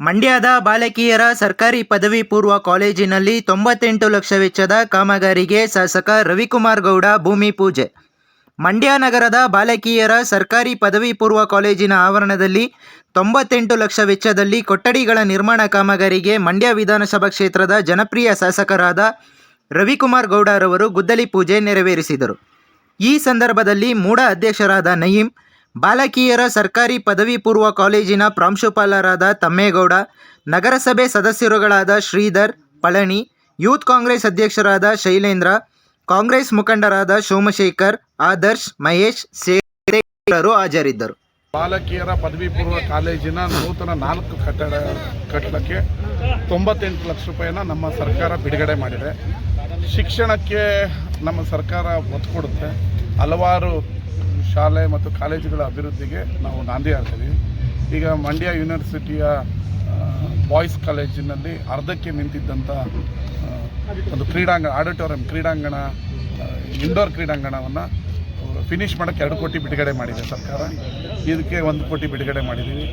ಮಂಡ್ಯದ ಬಾಲಕಿಯರ ಸರ್ಕಾರಿ ಪದವಿ ಪೂರ್ವ ಕಾಲೇಜಿನಲ್ಲಿ ತೊಂಬತ್ತೆಂಟು ಲಕ್ಷ ವೆಚ್ಚದ ಕಾಮಗಾರಿಗೆ ಶಾಸಕ ರವಿಕುಮಾರ್ ಗೌಡ ಭೂಮಿ ಪೂಜೆ. ಮಂಡ್ಯ ನಗರದ ಬಾಲಕಿಯರ ಸರ್ಕಾರಿ ಪದವಿ ಪೂರ್ವ ಕಾಲೇಜಿನ ಆವರಣದಲ್ಲಿ ತೊಂಬತ್ತೆಂಟು ಲಕ್ಷ ವೆಚ್ಚದಲ್ಲಿ ಕೊಠಡಿಗಳ ನಿರ್ಮಾಣ ಕಾಮಗಾರಿಗೆ ಮಂಡ್ಯ ವಿಧಾನಸಭಾ ಕ್ಷೇತ್ರದ ಜನಪ್ರಿಯ ಶಾಸಕರಾದ ರವಿಕುಮಾರ್ ಗೌಡರವರು ಗುದ್ದಲಿ ಪೂಜೆ ನೆರವೇರಿಸಿದರು. ಈ ಸಂದರ್ಭದಲ್ಲಿ ಮೂಡ ಅಧ್ಯಕ್ಷರಾದ ನಯೀಂ ಬಾಲಕಿಯರ ಸರ್ಕಾರಿ ಪದವಿ ಪೂರ್ವ ಕಾಲೇಜಿನ ಪ್ರಾಂಶುಪಾಲರಾದ ತಮ್ಮೇಗೌಡ, ನಗರಸಭೆ ಸದಸ್ಯರುಗಳಾದ ಶ್ರೀಧರ್ ಪಳನಿ ಯೂತ್ ಕಾಂಗ್ರೆಸ್ ಅಧ್ಯಕ್ಷರಾದ ಶೈಲೇಂದ್ರ, ಕಾಂಗ್ರೆಸ್ ಮುಖಂಡರಾದ ಸೋಮಶೇಖರ್, ಆದರ್ಶ್, ಮಹೇಶ್ ಸೇರಿರು ಹಾಜರಿದ್ದರು. ಬಾಲಕಿಯರ ಪದವಿ ಪೂರ್ವ ಕಾಲೇಜಿನ ನೂತನ ನಾಲ್ಕು ಕಟ್ಟಡ ಕಟ್ಟಡಕ್ಕೆ ತೊಂಬತ್ತೆಂಟು ಲಕ್ಷ ರೂಪಾಯಿನ ನಮ್ಮ ಸರ್ಕಾರ ಬಿಡುಗಡೆ ಮಾಡಿದೆ. ಶಿಕ್ಷಣಕ್ಕೆ ನಮ್ಮ ಸರ್ಕಾರ ಒತ್ತು ಕೊಡುತ್ತೆ. ಹಲವಾರು ಶಾಲೆ ಮತ್ತು ಕಾಲೇಜುಗಳ ಅಭಿವೃದ್ಧಿಗೆ ನಾವು ನಾಂದಿ ಹಾಡ್ತೀವಿ. ಈಗ ಮಂಡ್ಯ ಯೂನಿವರ್ಸಿಟಿಯ ಬಾಯ್ಸ್ ಕಾಲೇಜಿನಲ್ಲಿ ಅರ್ಧಕ್ಕೆ ನಿಂತಿದ್ದಂಥ ಒಂದು ಕ್ರೀಡಾಂಗಣ, ಆಡಿಟೋರಿಯಂ ಕ್ರೀಡಾಂಗಣ ಇಂಡೋರ್ ಕ್ರೀಡಾಂಗಣವನ್ನು ಫಿನಿಷ್ ಮಾಡೋಕ್ಕೆ ಎರಡು ಕೋಟಿ ಬಿಡುಗಡೆ ಮಾಡಿದೆ ಸರ್ಕಾರ. ಇದಕ್ಕೆ ಒಂದು ಕೋಟಿ ಬಿಡುಗಡೆ ಮಾಡಿದ್ದೀವಿ.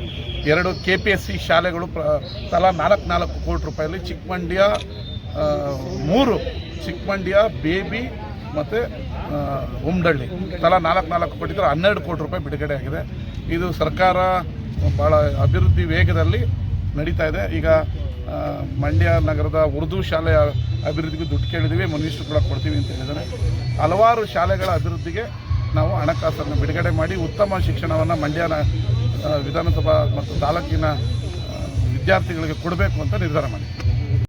ಎರಡು ಕೆ ಪಿ ಎಸ್ ಸಿ ಶಾಲೆಗಳು ಪ್ರ, ತಲಾ ನಾಲ್ಕು ನಾಲ್ಕು ಕೋಟಿ ರೂಪಾಯಲ್ಲಿ ಚಿಕ್ಕಮಂಡ್ಯ ಮೂರು ಚಿಕ್ಕಮಂಡ್ಯ, ಬೇಬಿ ಮತ್ತು ಉಮ್ಡಳ್ಳಿ ತಲಾ ನಾಲ್ಕು ನಾಲ್ಕು ತರ ಹನ್ನೆರಡು ಕೋಟಿ ರೂಪಾಯಿ ಬಿಡುಗಡೆ ಆಗಿದೆ. ಇದು ಸರ್ಕಾರ ಭಾಳ ಅಭಿವೃದ್ಧಿ ವೇಗದಲ್ಲಿ ನಡೀತಾ ಇದೆ. ಈಗ ಮಂಡ್ಯ ನಗರದ ಉರ್ದು ಶಾಲೆಯ ಅಭಿವೃದ್ಧಿಗೆ ದುಡ್ಡು ಕೇಳಿದ್ದೀವಿ ಮನುಷ್ಯರು ಕೂಡ ಕೊಡ್ತೀವಿ ಅಂತ ಹೇಳಿದ್ದಾರೆ. ಹಲವಾರು ಶಾಲೆಗಳ ಅಭಿವೃದ್ಧಿಗೆ ನಾವು ಹಣಕಾಸನ್ನು ಬಿಡುಗಡೆ ಮಾಡಿ ಉತ್ತಮ ಶಿಕ್ಷಣವನ್ನು ಮಂಡ್ಯನ ವಿಧಾನಸಭಾ ಮತ್ತು ತಾಲೂಕಿನ ವಿದ್ಯಾರ್ಥಿಗಳಿಗೆ ಕೊಡಬೇಕು ಅಂತ ನಿರ್ಧಾರ ಮಾಡಿದ್ದೀವಿ.